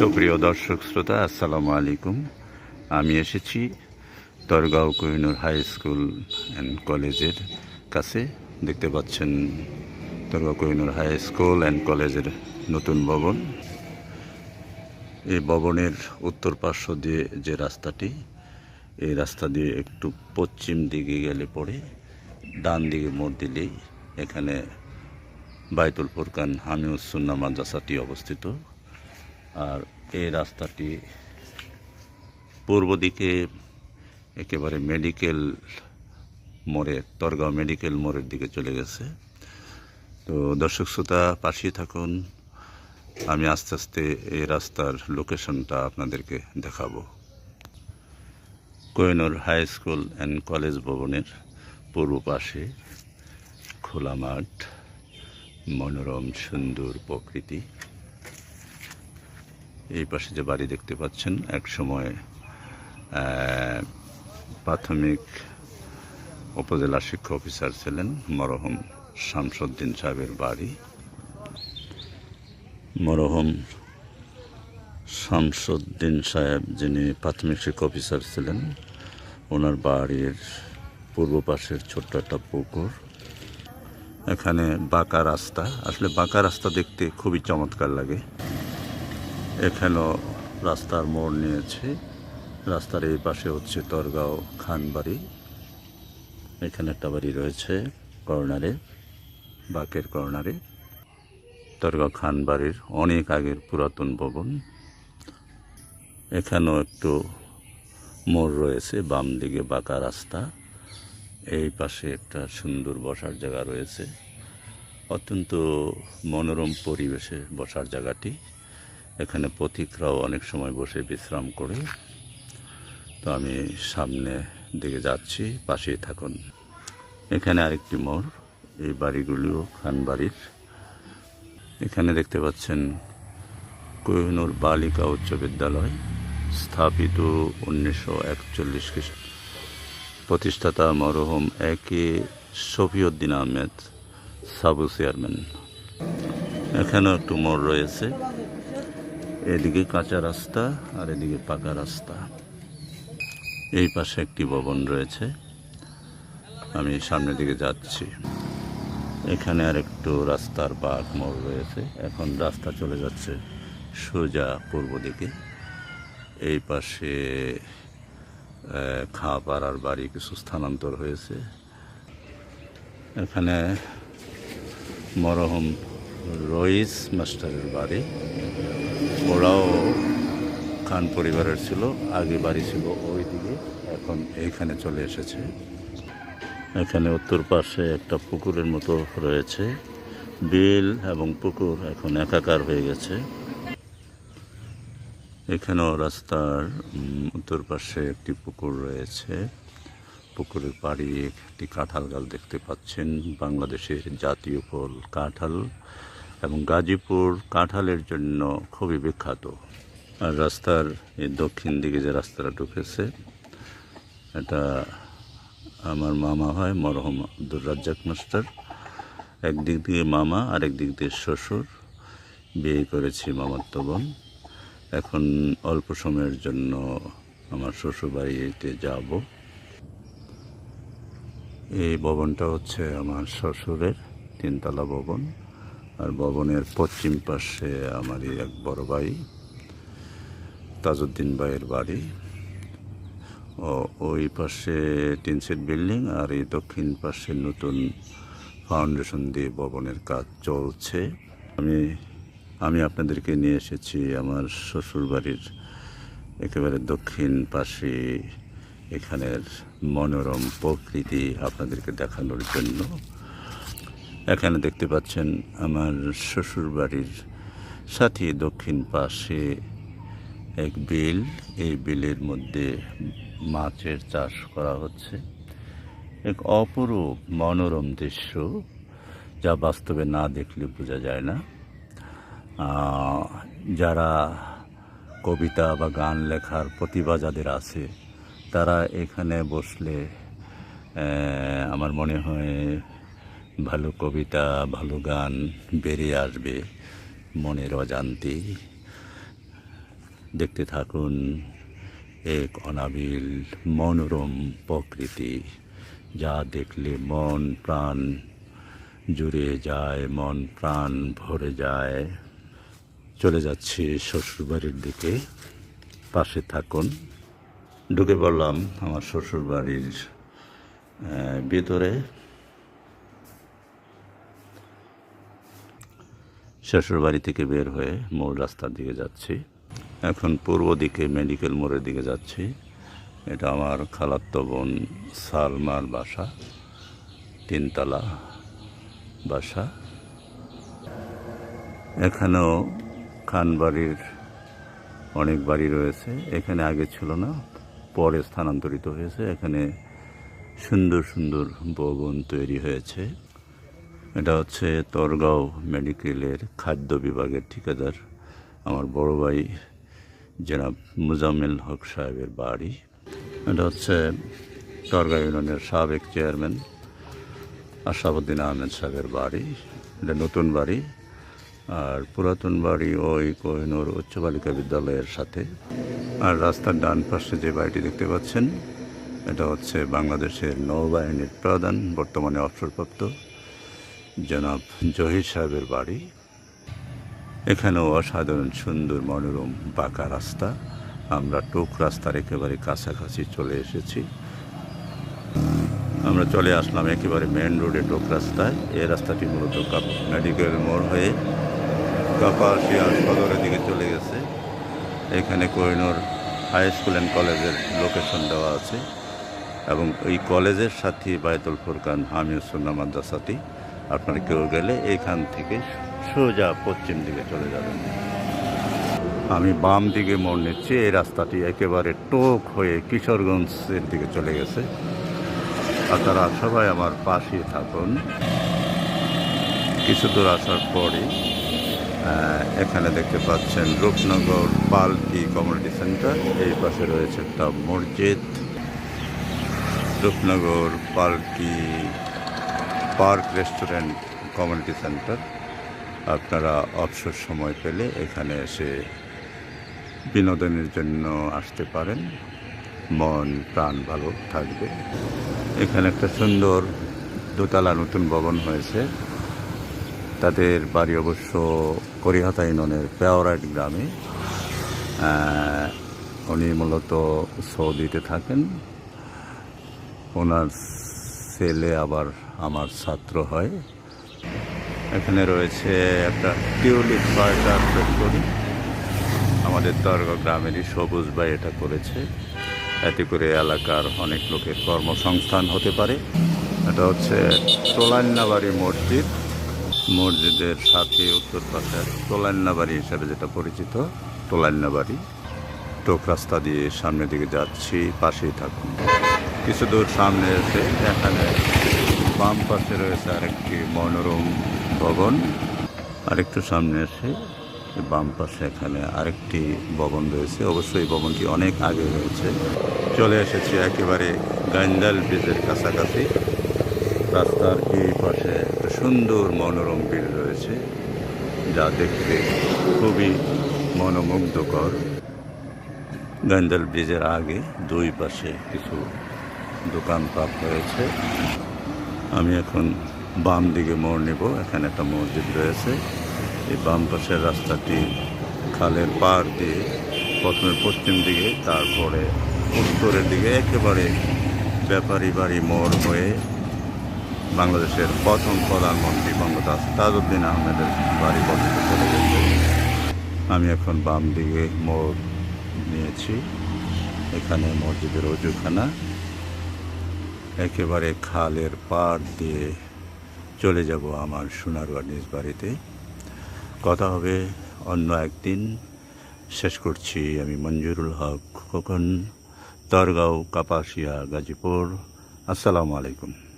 সুপ্রিয় দর্শক শ্রোতা, আসসালামু আলাইকুম। আমি এসেছি Dargaon Kohinoor high school and কলেজের কাছে। দেখতে পাচ্ছেন Dargaon Kohinoor high school and কলেজের নতুন ভবন। এই ভবনের উত্তর পার্শ্ব দিয়ে যে রাস্তাটি, এই রাস্তা দিয়ে একটু পশ্চিম দিকে গেলে পড়ে ডান দিকে মোড় দিলেই এখানে বাইতুল ফুরকান হামিউসুন্না মাদ্রাসাটি অবস্থিত। আর এই রাস্তাটি পূর্ব দিকে একেবারে মেডিকেল মোড়ে, তরগাঁও মেডিকেল মোড়ের দিকে চলে গেছে। তো দর্শক শ্রোতা, পাশেই থাকুন। আমি আস্তে আস্তে এই রাস্তার লোকেশনটা আপনাদেরকে দেখাবো। Kohinoor high school and college ভবনের পূর্ব পাশে খোলা মাঠ মনোরম সুন্দর প্রকৃতি। এই পাশে যে বাড়ি দেখতে পাচ্ছেন, এক সময় প্রাথমিক উপজেলা শিক্ষা অফিসার ছিলেন মরহম শামসুদ্দিন সাহেবের বাড়ি। মরহম শামসুদ্দিন সাহেব যিনি প্রাথমিক শিক্ষা অফিসার ছিলেন, ওনার বাড়ির পূর্ব পাশের ছোট্ট একটা পুকুর। এখানে বাঁকা রাস্তা। আসলে বাঁকা রাস্তা দেখতে খুবই চমৎকার লাগে। এখানেও রাস্তার মোড় নিয়েছে। রাস্তার এই পাশে হচ্ছে তরগাঁও খান বাড়ি এখানে একটা বাড়ি রয়েছে কর্নারে, বাঁকের কর্নারে। তরগাঁও খান বাড়ির অনেক আগের পুরাতন ভবন। এখানেও একটু মোড় রয়েছে, বাম দিকে বাঁকা রাস্তা। এই পাশে একটা সুন্দর বসার জায়গা রয়েছে। অত্যন্ত মনোরম পরিবেশে বসার জায়গাটি। এখানে পথিকরাও অনেক সময় বসে বিশ্রাম করে। তো আমি সামনে দিকে যাচ্ছি, পাশেই থাকুন। এখানে আরেকটি মোড়, এই বাড়িগুলিও খান বাড়ির এখানে দেখতে পাচ্ছেন কোহিনুর বালিকা উচ্চ বিদ্যালয়, স্থাপিত উনিশশো একচল্লিশ খ্রিস্ট প্রতিষ্ঠাতা মরহুম একে শফিউদ্দিন আহমেদ, সাবু চেয়ারম্যান। এখানেও একটু মোড় রয়েছে। এদিকে কাঁচা রাস্তা আর এদিকে পাকা রাস্তা। এই পাশে একটি ভবন রয়েছে। আমি সামনের দিকে যাচ্ছি। এখানে আর একটু রাস্তার বাঘ মোড় রয়েছে। এখন রাস্তা চলে যাচ্ছে সোজা পূর্ব দিকে। এই পাশে খাঁপাড়ার বাড়ি কিছু স্থানান্তর হয়েছে। এখানে মরহম রইস মাস্টারের বাড়ি। ওরাও খান পরিবারের ছিল, আগে বাড়ি ছিল ওই দিকে এখন এইখানে চলে এসেছে। এখানে উত্তর পাশে একটা পুকুরের মতো রয়েছে। বিল এবং পুকুর এখন একাকার হয়ে গেছে। এখানেও রাস্তার উত্তর পাশে একটি পুকুর রয়েছে। পুকুরের পাড়ি একটি কাঁঠাল গাছ দেখতে পাচ্ছেন, বাংলাদেশের জাতীয় ফল কাঁঠাল। এবং গাজীপুর কাঁঠালের জন্য খুবই বিখ্যাত। আর রাস্তার এই দক্ষিণ দিকে যে রাস্তাটা ঢুকেছে, এটা আমার মামা হয়, মরহম আব্দুর রাজ্জাক মাস্টার। একদিক দিয়ে মামা আর একদিক দিয়ে শ্বশুর। বিয়ে করেছি মামাত্ম বোন। এখন অল্প সময়ের জন্য আমার শ্বশুর বাড়িতে যাব। এই ভবনটা হচ্ছে আমার শ্বশুরের তিনতলা ভবন। আর ভবনের পশ্চিম পাশে আমারই এক বড় ভাই, তাজউদ্দিন ভাইয়ের বাড়ি। ও, ওই পাশে টিনসেট বিল্ডিং আর এই দক্ষিণ পাশে নতুন ফাউন্ডেশন দিয়ে ভবনের কাজ চলছে। আমি আমি আপনাদেরকে নিয়ে এসেছি আমার শ্বশুর বাড়ির একেবারে দক্ষিণ পাশে এখানের মনোরম প্রকৃতি আপনাদেরকে দেখানোর জন্য। এখানে দেখতে পাচ্ছেন আমার শ্বশুর বাড়ির সাথে দক্ষিণ পাশে এক বিল। এই বিলের মধ্যে মাছের চাষ করা হচ্ছে। এক অপরূপ মনোরম দৃশ্য যা বাস্তবে না দেখলে বোঝা যায় না। যারা কবিতা বা গান লেখার প্রতিভা যাদের আছে, তারা এখানে বসলে আমার মনে হয় ভালো কবিতা, ভালো গান বেরিয়ে আসবে মনের অজান্তেই দেখতে থাকুন এক অনাবিল মনোরম প্রকৃতি, যা দেখলে মন প্রাণ জুড়ে যায়, মন প্রাণ ভরে যায়। চলে যাচ্ছি শ্বশুরবাড়ির দিকে, পাশে থাকুন। ঢুকে পড়লাম আমার শ্বশুরবাড়ির ভিতরে। শ্বশুরবাড়ি থেকে বের হয়ে মূল রাস্তার দিকে যাচ্ছি। এখন পূর্ব দিকে মেডিকেল মোড়ের দিকে যাচ্ছি। এটা আমার খালাত্তো বোন সালমার বাসা, তিনতলা বাসা। এখানেও খানবাড়ির অনেক বাড়ি রয়েছে। এখানে আগে ছিল না, পরে স্থানান্তরিত হয়েছে। এখানে সুন্দর সুন্দর ভবন তৈরি হয়েছে। এটা হচ্ছে তরগাঁও মেডিকেলের খাদ্য বিভাগের ঠিকাদার আমার বড় ভাই জনাব মুজাম্মেল হক সাহেবের বাড়ি। এটা হচ্ছে তরগাঁও ইউনিয়নের সাবেক চেয়ারম্যান আশাবুদ্দিন আহমেদ সাহেবের বাড়ি। এটা নতুন বাড়ি আর পুরাতন বাড়ি ওই কোহিনুর উচ্চ বালিকা বিদ্যালয়ের সাথে। আর রাস্তার ডান পাশে যে বাড়িটি দেখতে পাচ্ছেন, এটা হচ্ছে বাংলাদেশের নৌবাহিনীর প্রধান, বর্তমানে অবসরপ্রাপ্ত। জনাব জহির সাহেবের বাড়ি। এখানেও অসাধারণ সুন্দর মনোরম বাঁকা রাস্তা। আমরা টোক রাস্তার একেবারে কাছাকাছি চলে এসেছি। আমরা চলে আসলাম একেবারে মেন রোডে টোক রাস্তায়। এই রাস্তাটি মূলত মেডিকেল মোড় হয়ে কাপাসিয়া সদরের দিকে চলে গেছে। এখানে কোহিনুর হাই স্কুল অ্যান্ড কলেজের লোকেশন দেওয়া আছে। এবং এই কলেজের সাথে বায়তুল ফুরকান হামিউসুল্লাহ মাদ্রাসাটি। আপনারা কেউ গেলে এইখান থেকে সোজা পশ্চিম দিকে চলে যাবেন। আমি বাম দিকে মোড় নিচ্ছি, এই রাস্তাটি একেবারে টোক হয়ে কিশোরগঞ্জের দিকে চলে গেছে। আপনারা সবাই আমার পাশে থাকুন। কিছু দূর আসার পরে এখানে দেখতে পাচ্ছেন রূপনগর পালকি কমিউনিটি সেন্টার, এই পাশে রয়েছে একটা মসজিদ। রূপনগর পালকি পার্ক রেস্টুরেন্ট কমিউনিটি সেন্টার। আপনারা অবসর সময় পেলে এখানে এসে বিনোদনের জন্য আসতে পারেন। মন, প্রাণ ভালো থাকবে। এখানে একটা সুন্দর দোতলা নতুন ভবন হয়েছে। তাদের বাড়ি অবশ্য করিহাতা ইউনিয়নের পেওরাইট গ্রামে। উনি মূলত সৌদিতে থাকেন। ওনার ছেলে আবার আমার ছাত্র হয়। এখানে রয়েছে একটা টিউলিপ বার্টার ফ্যাক্টরি আমাদের দরগা গ্রামেরই সবুজ ভাই এটা করেছে। এতে করে এলাকার অনেক লোকের কর্মসংস্থান হতে পারে। এটা হচ্ছে তোলান্নাবাড়ি মসজিদ। মসজিদের সাথে উত্তর পাশে তোলান্নাবাড়ি হিসাবে যেটা পরিচিত, তোলান্নাবাড়ি। টোক রাস্তা দিয়ে সামনের দিকে যাচ্ছি, পাশেই থাকুন। কিছু দূর সামনে এসে এখানে বাম পাশে রয়েছে আরেকটি মনোরম ভবন। আরেকটু সামনে এসে বাম পাশে এখানে আরেকটি ভবন রয়েছে। অবশ্যই ভবনটি অনেক আগে রয়েছে। চলে এসেছি একেবারে গাঞ্জাল ব্রিজের কাছাকাছি। রাস্তার এই পাশে একটা সুন্দর মনোরম ব্রিজ রয়েছে, যা দেখতে খুবই মনোমুগ্ধকর। গান্ডাল ব্রিজের আগে দুই পাশে কিছু দোকানপাট রয়েছে। আমি এখন বাম দিকে মোড় নেব, এখানে একটা মসজিদ রয়েছে। এই বাম পাশের রাস্তাটি খালের পাড় দিয়ে প্রথমে পশ্চিম দিকে, তারপরে উত্তরের দিকে, একেবারে ব্যাপারী বাড়ি মোড় হয়ে বাংলাদেশের প্রথম প্রধানমন্ত্রী বঙ্গদাস তাজউদ্দিন আহমেদের বাড়ি পর্যন্ত চলে গেছে। আমি এখন বাম দিকে মোড় নিয়েছি। এখানে মসজিদের অজুখানা। একেবারে খালের পাড় দিয়ে চলে যাব আমার সোনারগড় নিজ বাড়িতে। কথা হবে অন্য একদিন। শেষ করছি আমি মঞ্জুরুল হক খোকন, তরগাঁও কাপাসিয়া গাজীপুর। আসসালামু আলাইকুম।